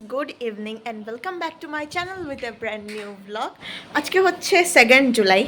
Good evening and welcome back to my channel with a brand new blog আজকে হচ্ছে second July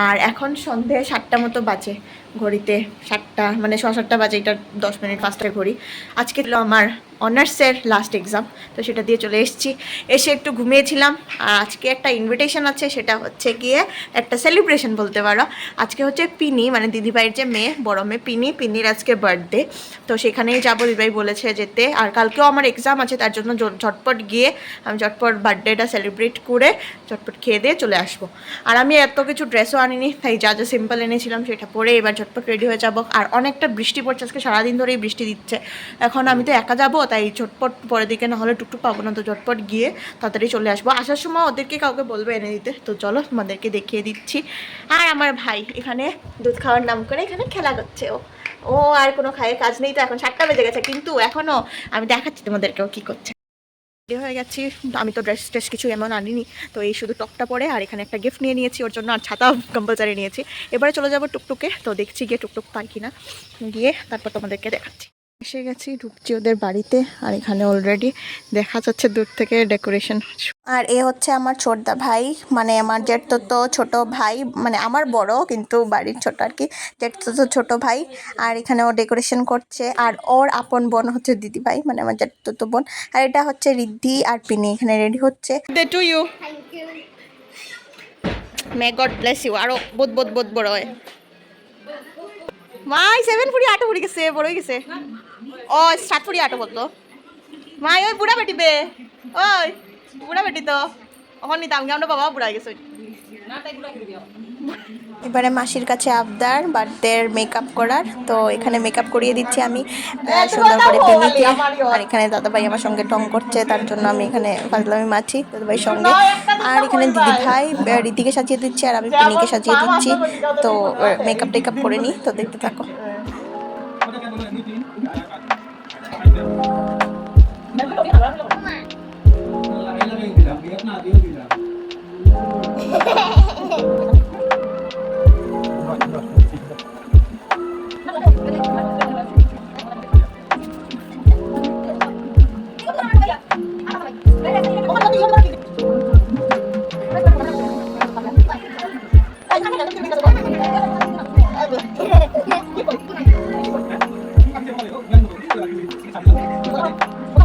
আর এখন সন্ধে সাতটা মতো বাজে। ঘড়িতে সাতটা মানে ছ সাতটা বাজে, এটা দশ মিনিট পাঁচটা ঘড়ি। আজকে আমার অনার্সের লাস্ট এক্সাম তো সেটা দিয়ে চলে এসেছি। এসে একটু ঘুমিয়েছিলাম, আর আজকে একটা ইনভিটেশন আছে, সেটা হচ্ছে গিয়ে একটা সেলিব্রেশন বলতে পারো। আজকে হচ্ছে পিনি মানে দিদিভাইয়ের যে মেয়ে, বড় মেয়ে পিনি, পিনির আজকে বার্থডে তো সেখানেই যাব, দিদিভাই বলেছে যেতে। আর কালকেও আমার এক্সাম আছে, তার জন্য ঝটপট গিয়ে আমি ঝটপট বার্থডেটা সেলিব্রেট করে ঝটপট খেয়ে দিয়ে চলে আসব। আর আমি এত কিছু ড্রেসও আনিনি, তাই যা যা সিম্পল এনেছিলাম, সেটা পরে এবার ঝটপট রেডি হয়ে যাব। আর অনেকটা বৃষ্টি পড়ছে, আজকে সারাদিন ধরেই বৃষ্টি দিচ্ছে। এখন আমি তো একা যাব, তাই ঝটপট পরের দিকে না হলে টুকটুক পাবো না, তো ঝটপট গিয়ে তাড়াতাড়ি চলে আসব। আসার সময় ওদেরকে কাউকে বলব এনে দিতে, তো চলো তোমাদেরকে দেখিয়ে দিচ্ছি। আর আমার ভাই, এখানে দুধ খাওয়ার নাম করে এখানে খেলা করছে ও। ও আর কোনো খায়ের কাজ নেই, তো এখন সাতটা বেজে গেছে, কিন্তু এখনও আমি দেখাচ্ছি তোমাদেরকেও কী করছে। রেডি হয়ে গেছি। আমি তো ড্রেস ট্রেস কিছু এমন আনিনি। তো এই শুধু টপটা পরে আর এখানে একটা গিফট নিয়ে নিয়েছি। ওর জন্য আর ছাতা কম্পালসারি নিয়েছি। এবারে চলে যাব টুকটুকে। তো দেখছি গিয়ে টুকটুক পাই কিনা। গিয়ে তারপর তোমাদেরকে দেখাচ্ছি। এসে গেছি ঢুকছি ওদের বাড়িতে আর এখানে অলরেডি দেখা যাচ্ছে দূর থেকে ডেকোরেশন আর এ হচ্ছে আমার ছোটদা ভাই মানে আমার জেঠ তো ছোট ভাই মানে আমার বড় কিন্তু বাড়ির ছোট আর কি জেঠ তো ছোট ভাই আর এখানে ও ডেকোরেশন করছে আর ওর আপন বোন হচ্ছে দিদি ভাই মানে আমার জেঠ তো বোন আর এটা হচ্ছে রিদ্ধি আর পিনি এখানে রেডি হচ্ছে। Day to you may God bless you আরও বহুত বহুত বহুত বড় হয়। মাই সেভেন ফুড়ি আটো ফুড়ি গেছে বড় হয়ে গেছে। ও সাত ফুড়ি আটো বলতো মাই ওই বুড়া বেটি বে। ওই বুড়া বেটি তো। ওখান নিতাম কি আমরা বাবা বুড়া হয়ে গেছে। এবারে মাসির কাছে আবদার বার্থডের মেকআপ করার। তো এখানে মেকআপ করিয়ে দিচ্ছি আমি সুন্দর করে পিনিকে আর এখানে দাদাভাই আমার সঙ্গে টং করছে তার জন্য আমি এখানে ফাজলামি মাছি দাদাভাইয়ের সঙ্গে। আর এখানে দিদি ভাই রীতিকে সাজিয়ে দিচ্ছি আর আমি পিনিকে সাজিয়ে দিচ্ছি। তো মেকআপ টেকআপ করে নিই তো দেখতে থাকো। Nhanh, đúng là!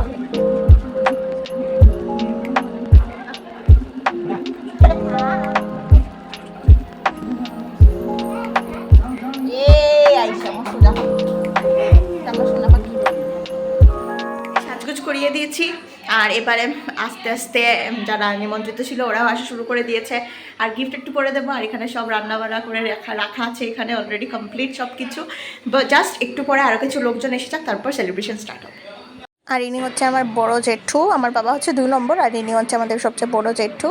আর এবারে আস্তে আস্তে যারা নিমন্ত্রিত ছিল ওরাও আসা শুরু করে দিয়েছে। আর গিফট একটু করে দেবো, আর এখানে সব রান্না বান্না করে রাখা রাখা আছে এখানে অলরেডি কমপ্লিট সব কিছু জাস্ট একটু পরে আরও কিছু লোকজন এসে যাক, তারপর সেলিব্রেশন স্টার্ট হবে। আর ইনি হচ্ছে আমার বড় জেঠু আমার বাবা হচ্ছে দুই নম্বর আর ইনি হচ্ছে আমাদের সবচেয়ে বড় জেঠু।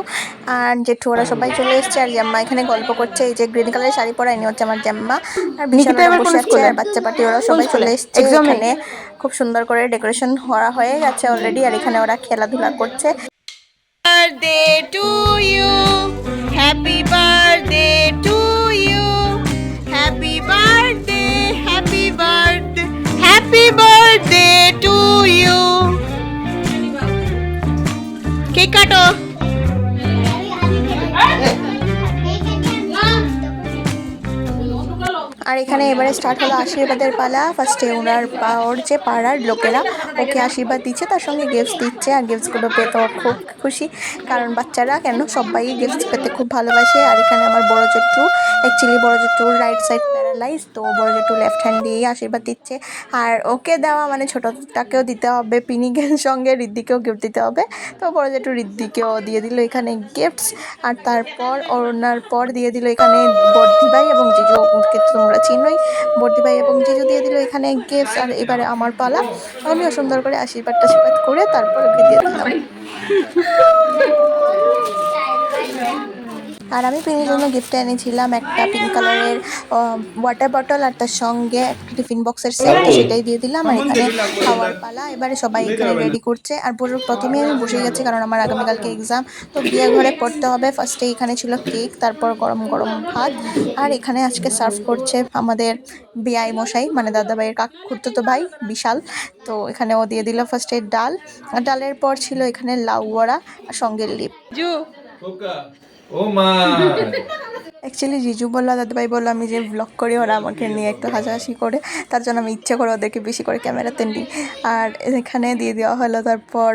আর জেঠু ওরা সবাই চলে এসেছে আর জাম্মা এখানে গল্প করছে এই যে গ্রিন কালারের শাড়ি পরা ইনি হচ্ছে আমার জাম্মা আর বিশাল বসে আছে আর বাচ্চা পাটি ওরা সবাই চলে এসেছে এখানে। খুব সুন্দর করে ডেকোরেশন করা হয়ে গেছে অলরেডি আর এখানে ওরা খেলাধুলা করছে। Birthday to you happy birthday cake কাটো। আর এখানে এবারে স্টার্ট হলো আশীর্বাদের পালা। ফার্স্টে ওনার ওর যে পাড়ার লোকেরা, ওকে আশীর্বাদ দিচ্ছে, তার সঙ্গে গিফটস দিচ্ছে। আর গিফটসগুলো পেয়ে তো খুব খুশি, কারণ বাচ্চারা কেন সবাই গিফটস পেতে খুব ভালোবাসে। আর এখানে আমার বড় জেঠু অ্যাকচুয়ালি বড় জেঠুর রাইট সাইড প্যারালাইজ তো বড় জেঠু লেফট হ্যান্ড দিয়েই আশীর্বাদ দিচ্ছে। আর ওকে দেওয়া মানে ছোটোটাকেও দিতে হবে, পিনিকের সঙ্গে ঋদ্ধিকেও গিফট দিতে হবে। তো বড় জেঠু ঋদ্ধিকেও দিয়ে দিল এখানে গিফটস আর তারপর ওনার পর দিয়ে দিল এখানে বর্দি ভাই এবং জিজু। ওকে তোমরা চিনোই বর্দি ভাই এবং জিজু দিয়ে দিল এখানে গিফটস আর এবারে আমার পালা। আমিও সুন্দর করে আশীর্বাদ টাশীর্বাদ করে তারপর ওকে দিয়ে দিলাম। আর আমি পিনের জন্য গিফট এনেছিলাম একটা পিঙ্ক কালারের ওয়াটার বটল আর তার সঙ্গে একটা টিফিন বক্সের সেট সেটাই দিয়ে দিলাম আর এখানে খাওয়ার পালা। এবারে সবাই এখানে রেডি করছে। আর পুরো প্রথমে আমি বসে গেছি কারণ আমার আগামীকালকে এক্সাম তো বিয়ে ঘরে পড়তে হবে। ফার্স্টে এখানে ছিল কেক তারপর গরম গরম ভাত। আর এখানে আজকে সার্ভ করছে আমাদের বিআই মশাই মানে দাদাভাইয়ের কাক খুঁড়তো তো ভাই বিশাল। তো এখানে ও দিয়ে দিল ফার্স্টে ডাল। ডালের পর ছিল এখানে লাউ বড়া আর সঙ্গে লিপ। জু। ও মা অ্যাকচুয়ালি জিজু বলল, দাদাভাই বলল আমি যে ব্লগ করি, ওরা আমাকে নিয়ে একটু হাসাহাসি করে। তার জন্য আমি ইচ্ছে করে ওদেরকে বেশি করে ক্যামেরাতে নিই। আর এখানে দিয়ে দেওয়া হলো, তারপর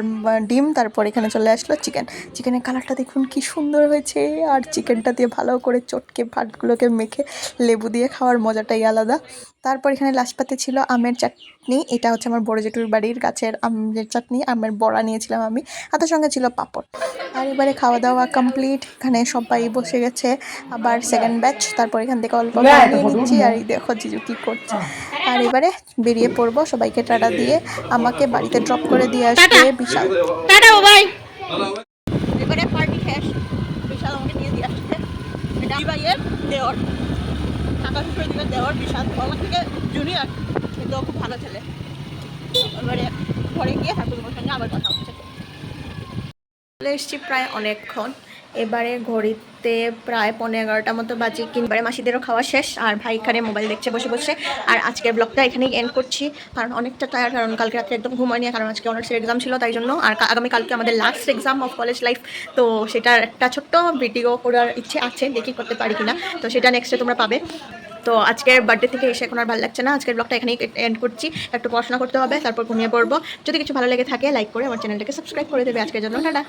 ডিম, তারপর এখানে চলে আসলো চিকেন চিকেনের কালারটা দেখুন কি সুন্দর হয়েছে। আর চিকেনটা দিয়ে ভালো করে চটকে ভাতগুলোকে মেখে লেবু দিয়ে খাওয়ার মজাটাই আলাদা। তারপর এখানে লাস্ট পাতে ছিল আমের চাটনি। এটা হচ্ছে আমার বড় জেঠুর বাড়ির গাছের আমের চাটনি। আমের বড়া নিয়েছিলাম আমি। আর তার সঙ্গে ছিল পাপড়। আর এবারে খাওয়া দাওয়া কমপ্লিট এখানে সবাই বসে গেছে। আবার সেকেন্ড ব্যাচ তারপর এখান থেকে অল্প করে নিয়ে নিচ্ছি আর এই দেখো জিজু কি করছে। আর এবারে বেরিয়ে পড়ব সবাইকে টাটা দিয়ে আমাকে বাড়িতে ড্রপ করে দিয়ে আসবে বিশাল। টাটা বাবাই এবারে পার্টি শেষ। বিশাল আমাকে নিয়ে দিয়ে আসছে। এটা ভাইয়ের? দেওয়ার টাকা শুরু দিকে দেওয়ার বিশাল। আমার থেকে জুনিয়র কিন্তু খুব ভালো ছেলে। এবারে ঘরে গিয়ে ঠাকুর সঙ্গে আবার কথা হচ্ছে। চলে এসেছি প্রায় অনেকক্ষণ। এবারে ঘড়িতে প্রায় পনেরো এগারোটার মতো বাজে কিনবারে মাসিদেরও খাওয়া শেষ, আর ভাই এখানে মোবাইল দেখছে, বসে বসে আর আজকের ব্লগটা এখানেই এন্ড করছি। কারণ অনেকটা টায়ার কারণ কালকে রাত্রে একদম ঘুমায়নি কারণ আজকে অনার্সের এক্সাম ছিল, তাই জন্য। আর আগামীকালকে আমাদের last exam of college life তো সেটার একটা ছোট্ট ভিডিও করার ইচ্ছে আছে, দেখি করতে পারি কিনা। তো সেটা নেক্সটে তোমরা পাবে। তো আজকের বার্থডে থেকে এসে এখন আর ভালো লাগছে না। আজকের ব্লগটা এখানেই এন্ড করছি। একটু পড়াশোনা করতে হবে, তারপর ঘুমিয়ে পড়ব। যদি কিছু ভালো লেগে থাকে লাইক করে আমার চ্যানেলটাকে সাবস্ক্রাইব করে দেবে। আজকের জন্য টাটা।